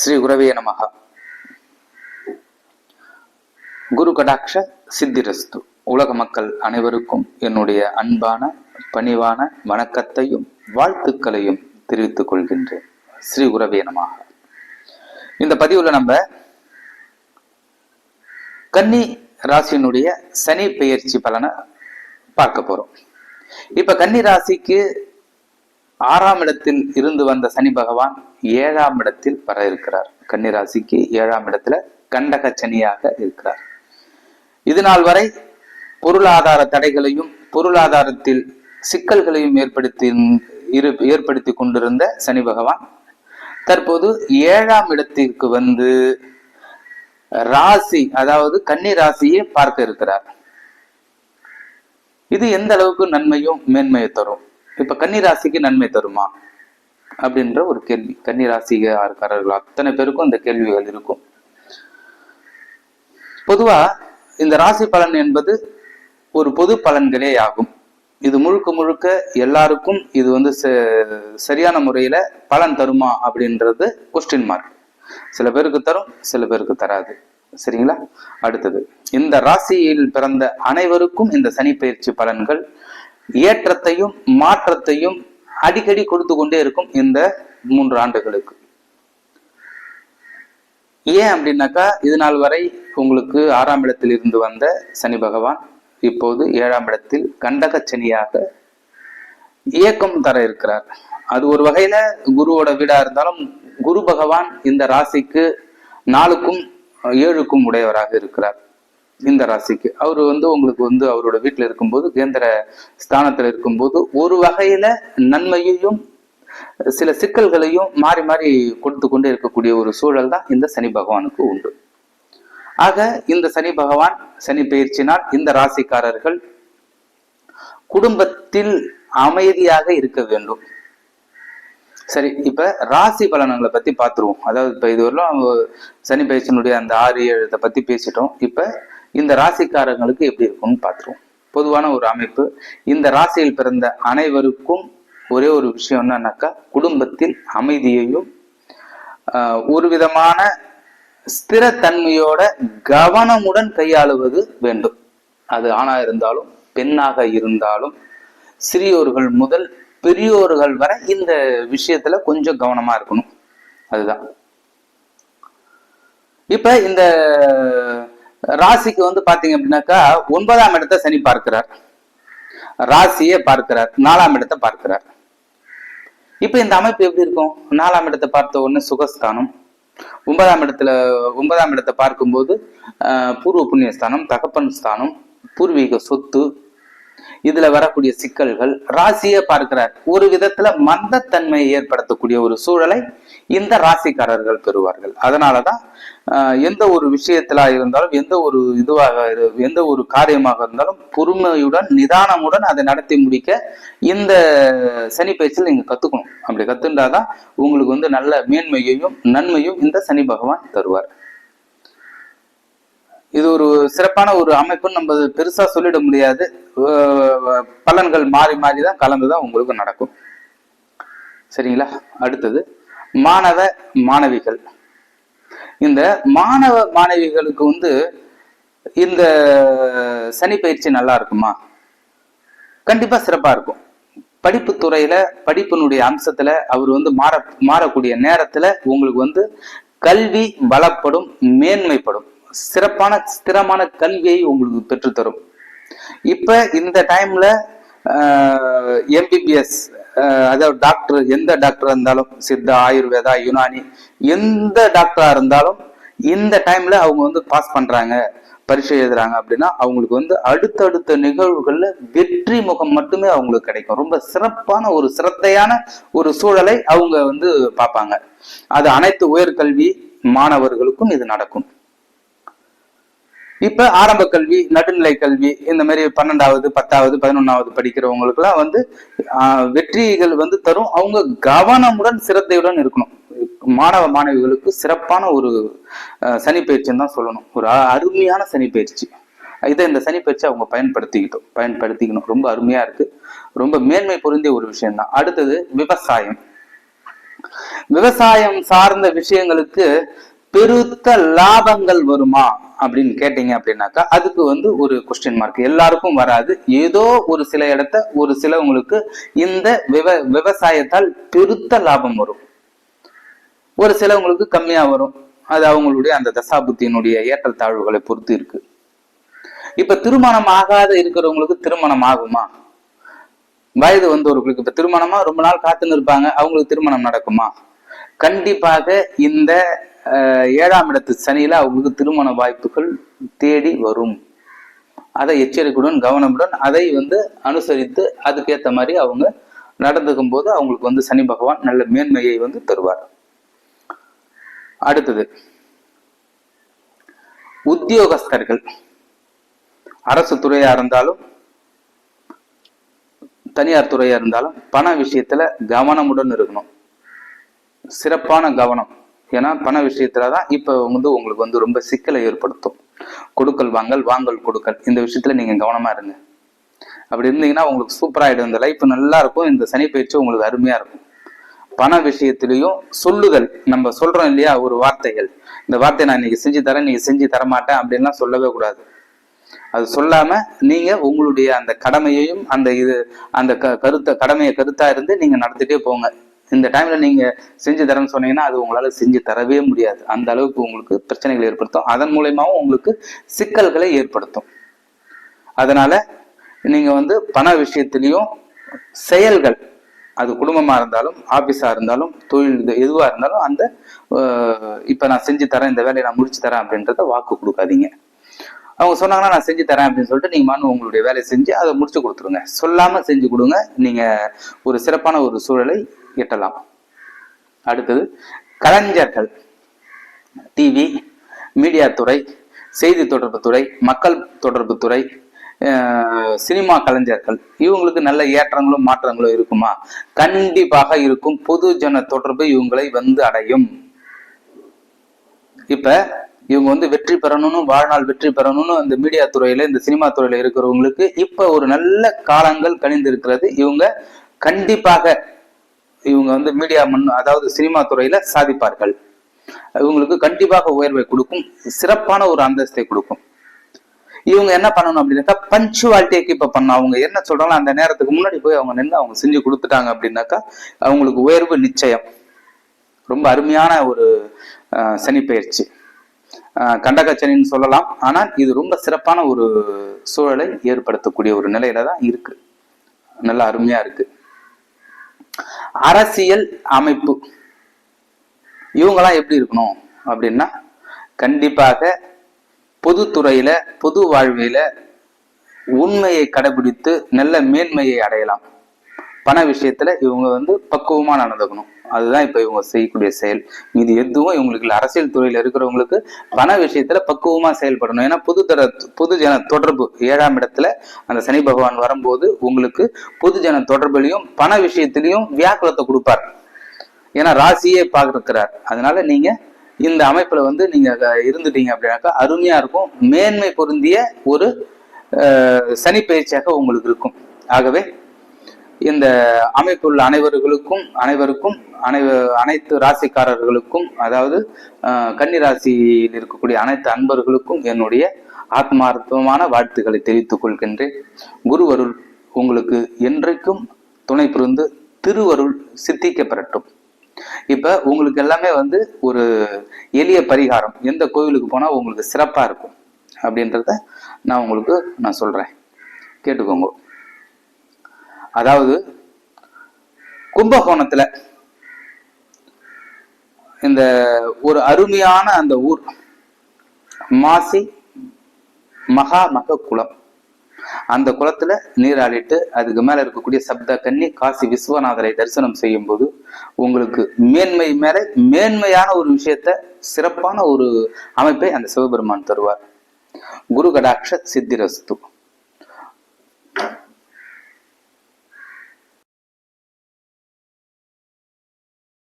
ஸ்ரீ குரவே நமக குரு கடாட்ச சித்திரஸ்து. உலக மக்கள் அனைவருக்கும் என்னுடைய அன்பான பணிவான வணக்கத்தையும் வாழ்த்துக்களையும் தெரிவித்துக் கொள்கின்றேன். ஸ்ரீ குரவே நமக இந்த பதிவுல நம்ம கன்னி ராசியினுடைய சனி பெயர்ச்சி பலனை பார்க்க போறோம். இப்ப கன்னி ராசிக்கு ஆறாம் இடத்தில் இருந்து வந்த சனி பகவான் ஏழாம் இடத்தில் வர இருக்கிறார். கன்னிராசிக்கு ஏழாம் இடத்துல கண்டக சனியாக இருக்கிறார். இது நாள் வரை பொருளாதார தடைகளையும் பொருளாதாரத்தில் சிக்கல்களையும் ஏற்படுத்தி இரு ஏற்படுத்தி கொண்டிருந்த சனி பகவான் தற்போது ஏழாம் இடத்திற்கு வந்து ராசி அதாவது கன்னி ராசியை பார்க்க இருக்கிறார். இது எந்த அளவுக்கு நன்மையும் மேன்மையை தரும்? இப்ப கன்னிராசிக்கு நன்மை தருமா? அப்படின்ற ஒரு கேள்வி. கன்னிராசிகாரர்கள் அத்தனை பேருக்கும் இந்த கேள்விகள் இருக்கும். பொதுவா இந்த ராசி பலன் என்பது ஒரு பொது பலன்களே ஆகும். இது முழுக்க முழுக்க எல்லாருக்கும் இது வந்து சரியான முறையில பலன் தருமா அப்படின்றது கொஸ்டின் மார்க் சில பேருக்கு தரும் சில பேருக்கு தராது. சரிங்களா? அடுத்தது இந்த ராசியில் பிறந்த அனைவருக்கும் இந்த சனி பயிற்சி பலன்கள் ஏற்றத்தையும் மாற்றத்தையும் அடிக்கடி கொடுத்து கொண்டே இருக்கும் இந்த மூன்று ஆண்டுகளுக்கு. ஏன் அப்படின்னாக்கா இது நாள் வரை உங்களுக்கு ஆறாம் இடத்தில் இருந்து வந்த சனி பகவான் இப்போது ஏழாம் இடத்தில் கண்டக சனியாக இயக்கம் தர இருக்கிறார். அது ஒரு வகையில குருவோட வீடா இருந்தாலும் குரு பகவான் இந்த ராசிக்கு நாளுக்கும் ஏழுக்கும் உடையவராக இருக்கிறார். இந்த ராசிக்கு. அவர் வந்து உங்களுக்கு வந்து அவரோட வீட்டில் இருக்கும்போது கேந்திர ஸ்தானத்தில் இருக்கும்போது ஒரு வகையில நன்மையையும் சில சிக்கல்களையும் மாறி மாறி கொடுத்து கொண்டே இருக்கக்கூடிய ஒரு சூழல் தான் இந்த சனி பகவானுக்கு உண்டு. ஆக இந்த சனி பகவான் சனி பயிற்சினால் இந்த ராசிக்காரர்கள் குடும்பத்தில் அமைதியாக இருக்க வேண்டும். சரி இப்ப ராசி பலன்களை பத்தி பாத்துருவோம் அதாவது இப்ப இதுவரையிலும் சனி பயிற்சியினுடைய அந்த ஆறு ஏழத்தை பத்தி பேசிட்டோம். இப்ப இந்த ராசிக்காரங்களுக்கு எப்படி இருக்கும்னு பார்த்துருவோம். பொதுவான ஒரு அமைப்பு. இந்த ராசியில் பிறந்த அனைவருக்கும் ஒரே ஒரு விஷயம் என்னன்னாக்கா குடும்பத்தில் அமைதியையும் ஒரு விதமான ஸ்திரத்தன்மையோட கவனமுடன் கையாளுவது வேண்டும். அது ஆணா இருந்தாலும் பெண்ணாக இருந்தாலும் சிறியோர்கள் முதல் பெரியோர்கள் வரை இந்த விஷயத்துல கொஞ்சம் கவனமா இருக்கணும். அதுதான். இப்ப இந்த ராசிக்கு வந்து பாத்தீங்க அப்படின்னாக்கா ஒன்பதாம் இடத்தை சனி பார்க்கிறார். ராசியை பார்க்கிறார். நாலாம் இடத்தை பார்க்கிறார். இப்ப இந்த அமைப்பு எப்படி இருக்கும்? நாலாம் இடத்தை பார்த்த உடனே சுகஸ்தானம். ஒன்பதாம் இடத்துல ஒன்பதாம் இடத்தை பார்க்கும்போது பூர்வ புண்ணியஸ்தானம் தகப்பன் ஸ்தானம் பூர்வீக சொத்து இதுல வரக்கூடிய சிக்கல்கள் ராசியை பார்க்கிறார். ஒரு விதத்துல மந்தத்தன்மையை ஏற்படுத்தக்கூடிய ஒரு சூழலை இந்த ராசிக்காரர்கள் பெறுவார்கள். அதனாலதான் எந்த ஒரு விஷயத்திலா இருந்தாலும் எந்த ஒரு இதுவாக எந்த ஒரு காரியமாக இருந்தாலும் பொறுமையுடன் நிதானமுடன் அதை நடத்தி முடிக்க இந்த சனி பயிற்சியில் நீங்க கத்துக்கணும். அப்படி கத்துண்டாதான் உங்களுக்கு வந்து நல்ல மேன்மையையும் நன்மையும் இந்த சனி பகவான் தருவார். இது ஒரு சிறப்பான ஒரு அமைப்புன்னு நம்ம பெருசா சொல்லிட முடியாது. பலன்கள் மாறி மாறி தான் கலந்துதான் உங்களுக்கு நடக்கும். சரிங்களா? அடுத்தது மாணவ மாணவிகள். இந்த மாணவ மாணவிகளுக்கு வந்து இந்த சனி பயிற்சி நல்லா இருக்குமா? கண்டிப்பா சிறப்பா இருக்கும். படிப்பு துறையில படிப்பினுடைய அம்சத்துல அவர் வந்து மாற மாறக்கூடிய நேரத்துல உங்களுக்கு வந்து கல்வி பலப்படும் மேன்மைப்படும். சிறப்பான ஸ்திரமான கல்வியை உங்களுக்கு பெற்றுத்தரும் இப்ப இந்த டைம்ல எம்பிபிஎஸ் அதாவது டாக்டர் எந்த டாக்டரா இருந்தாலும் சித்தா ஆயுர்வேதா யுனானி எந்த டாக்டரா இருந்தாலும் இந்த டைம்ல அவங்க வந்து பாஸ் பண்றாங்க பரீட்சை எழுதுறாங்க அப்படின்னா அவங்களுக்கு வந்து அடுத்தடுத்த நிகழ்வுகள்ல வெற்றி முகம் மட்டுமே அவங்களுக்கு கிடைக்கும். ரொம்ப சிறப்பான ஒரு சிரத்தையான ஒரு சூழலை அவங்க வந்து பார்ப்பாங்க. அது அனைத்து உயர்கல்வி மாணவர்களுக்கும் இது நடக்கும். இப்ப ஆரம்ப கல்வி நடுநிலை கல்வி இந்த மாதிரி பன்னெண்டாவது பத்தாவது பதினொன்னாவது படிக்கிறவங்களுக்கு எல்லாம் வந்து வெற்றிகள் வந்து தரும். அவங்க கவனமுடன் சிரத்தையுடன் இருக்கணும். மாணவ மாணவிகளுக்கு சிறப்பான ஒரு சனி பயிற்சின்னு தான் சொல்லணும். ஒரு அருமையான சனி பயிற்சி இதை இந்த சனி பயிற்சி அவங்க பயன்படுத்திக்கிட்டோம். பயன்படுத்திக்கணும். ரொம்ப அருமையா இருக்கு. ரொம்ப மேன்மை பொருந்திய ஒரு விஷயம்தான் அடுத்தது விவசாயம். விவசாயம் சார்ந்த விஷயங்களுக்கு பெருத்த லாபங்கள் வருமா? அப்படின்னு கேட்டீங்க அப்படின்னாக்கா அதுக்கு வந்து ஒரு கொஸ்டின் மார்க் எல்லாருக்கும் வராது. ஏதோ ஒரு சில இடத்த ஒரு சிலவங்களுக்கு இந்த விவ விவசாயத்தால் பெருத்த லாபம் வரும். ஒரு சிலவங்களுக்கு கம்மியா வரும். அது அவங்களுடைய அந்த தசாபுத்தியினுடைய ஏற்றத்தாழ்வுகளை பொறுத்து இருக்கு. இப்ப திருமணம் ஆகாத இருக்கிறவங்களுக்கு திருமணம் ஆகுமா? வயது வந்தவர்களுக்கு இப்ப திருமணமா ரொம்ப நாள் காத்துன்னு இருப்பாங்க. அவங்களுக்கு திருமணம் நடக்குமா? கண்டிப்பாக இந்த ஏழாம் இடத்து சனியில அவங்களுக்கு திருமண வாய்ப்புகள் தேடி வரும். அதை எச்சரிக்கையுடன் கவனமுடன் அதை வந்து அனுசரித்து அதுக்கேத்த மாதிரி அவங்க நடந்துக்கும் போது அவங்களுக்கு வந்து சனி பகவான் நல்ல மேன்மையை வந்து தருவார். அடுத்தது உத்தியோகஸ்தர்கள். அரசு துறையா இருந்தாலும் தனியார் துறையா இருந்தாலும் பண விஷயத்துல கவனமுடன் இருக்கணும். சிறப்பான கவனம். ஏன்னா பண விஷயத்துல தான் இப்ப வந்து உங்களுக்கு வந்து ரொம்ப சிக்கலை ஏற்படுத்தும். கொடுக்கல் வாங்கல் வாங்கல் கொடுக்கல். இந்த விஷயத்துல நீங்க கவனமா இருங்க. அப்படி இருந்தீங்கன்னா உங்களுக்கு சூப்பராயிடும் இந்த லைஃப் நல்லா இருக்கும். இந்த சனி பயிற்சி உங்களுக்கு அருமையா இருக்கும். பண விஷயத்திலையும் சொல்லுதல். நம்ம சொல்றோம் இல்லையா ஒரு வார்த்தைகள். இந்த வார்த்தையை நான் இன்னைக்கு செஞ்சு தரேன் நீங்க செஞ்சு தர மாட்டேன் அப்படின்லாம் சொல்லவே கூடாது. அது சொல்லாம நீங்க உங்களுடைய அந்த கடமையையும் அந்த இது அந்த க கருத்தை கடமையை கருத்தா இருந்து நீங்க நடத்திட்டே போங்க. இந்த டைம்ல நீங்க செஞ்சு தரேன்னு சொன்னீங்கன்னா அது உங்களால செஞ்சு தரவே முடியாது. அந்த அளவுக்கு உங்களுக்கு பிரச்சனைகளை ஏற்படுத்தும். அதன் மூலயமாவும் உங்களுக்கு சிக்கல்களை ஏற்படுத்தும். அதனால நீங்க வந்து பண விஷயத்திலையும் செயல்கள் அது குடும்பமா இருந்தாலும் ஆபீஸா இருந்தாலும் தொழில் இது எதுவா இருந்தாலும் அந்த இப்ப நான் செஞ்சு தரேன் இந்த வேலையை நான் முடிச்சு தரேன் அப்படின்றத வாக்கு கொடுக்காதீங்க. அவங்க சொன்னாங்கன்னா நான் செஞ்சு தரேன் அப்படின்னு சொல்லிட்டு நீங்க மனு உங்களுடைய வேலையை செஞ்சு அதை முடிச்சு கொடுத்துருங்க. சொல்லாம செஞ்சு கொடுங்க. நீங்க ஒரு சிறப்பான ஒரு சூழலை எட்டலாம். அடுத்தது கலைஞர்கள் டிவி மீடியா துறை செய்தி தொடர்பு துறை மக்கள் தொடர்பு துறை சினிமா கலைஞர்கள். இவங்களுக்கு நல்ல ஏற்றங்களும் மாற்றங்களும் இருக்குமா? கண்டிப்பாக இருக்கும். பொது ஜன தொடர்பு இவங்களை வந்து அடையும். இப்ப இவங்க வந்து வெற்றி பெறணும்னு வாழ்நாள் வெற்றி பெறணும்னு இந்த மீடியா துறையில இந்த சினிமா துறையில இருக்கிறவங்களுக்கு இப்ப ஒரு நல்ல காலங்கள் கணிந்து இருக்கிறது இவங்க கண்டிப்பாக இவங்க வந்து மீடியா மண் அதாவது சினிமா துறையில சாதிப்பார்கள். இவங்களுக்கு கண்டிப்பாக உயர்வை கொடுக்கும் சிறப்பான ஒரு அந்தஸ்தை கொடுக்கும். இவங்க என்ன பண்ணணும் அப்படின்னாக்கா பஞ்சுவாலிட்டியை கீப் பண்ணணும். அவங்க என்ன சொல்றாங்களோ அந்த நேரத்துக்கு முன்னாடி போய் அவங்க நின்று அவங்க செஞ்சு கொடுத்துட்டாங்க அப்படின்னாக்கா அவங்களுக்கு உயர்வு நிச்சயம். ரொம்ப அருமையான ஒரு சனி பயிற்சி கண்டக சனின்னு சொல்லலாம். ஆனால் இது ரொம்ப சிறப்பான ஒரு சூழலை ஏற்படுத்தக்கூடிய ஒரு நிலையில தான் இருக்கு. நல்லா அருமையா இருக்கு. அரசியல் அமைப்பு. இவங்கெல்லாம் எப்படி இருக்கணும்? அப்படின்னா கண்டிப்பாக பொதுத்துறையில பொது வாழ்வில உண்மையை கடைபிடித்து நல்ல மேன்மையை அடையலாம். பண விஷயத்துல இவங்க வந்து பக்குவமா நடந்துக்கணும். அதுதான் இப்ப இவங்க செய்யக்கூடிய செயல். இது எதுவும் இவங்களுக்கு அரசியல் துறையில இருக்கிறவங்களுக்கு பண விஷயத்துல பக்குவமா செயல்படணும். ஏன்னா பொதுத்தர பொது ஜன தொடர்பு ஏழாம் இடத்துல அந்த சனி பகவான் வரும்போது உங்களுக்கு பொது ஜன தொடர்புலையும் பண விஷயத்திலையும் வியாக்குலத்தை கொடுப்பார். ஏன்னா ராசியே பார்க்கிறார் அதனால நீங்க இந்த அமைப்புல வந்து நீங்க இருந்துட்டீங்க அப்படின்னாக்கா அருமையா இருக்கும். மேன்மை பொருந்திய ஒரு சனி பயிற்சியாக உங்களுக்கு இருக்கும். ஆகவே இந்த அமைப்புள்ள அனைவர்களுக்கும் அனைவருக்கும் அனைவ அனைத்து ராசிக்காரர்களுக்கும் அதாவது கன்னிராசியில் கன்னி ராசியில் இருக்கக்கூடிய அனைத்து அன்பர்களுக்கும் என்னுடைய ஆத்மார்த்தமான வாழ்த்துக்களை தெரிவித்துக் கொள்கின்றேன். குருவருள் உங்களுக்கு என்றைக்கும் துணை புரிந்து திருவருள் சித்திக்க பெறட்டும் இப்ப உங்களுக்கு எல்லாமே வந்து ஒரு எளிய பரிகாரம். எந்த கோவிலுக்கு போனா உங்களுக்கு சிறப்பா இருக்கும். அப்படின்றத நான் உங்களுக்கு நான் சொல்றேன். கேட்டுக்கோங்க. அதாவது கும்பகோணத்துல இந்த ஒரு அருமையான அந்த ஊர் மாசி மகா மக குளம். அந்த குளத்துல நீராடிட்டு அதுக்கு மேல இருக்கக்கூடிய சப்த கன்னி காசி விஸ்வநாதரை தரிசனம் செய்யும் போது உங்களுக்கு மேன்மை மேல மேன்மையான ஒரு விஷயத்த சிறப்பான ஒரு அமைப்பை அந்த சிவபெருமான் தருவார். குரு கடாட்ச சித்திரஸ்து.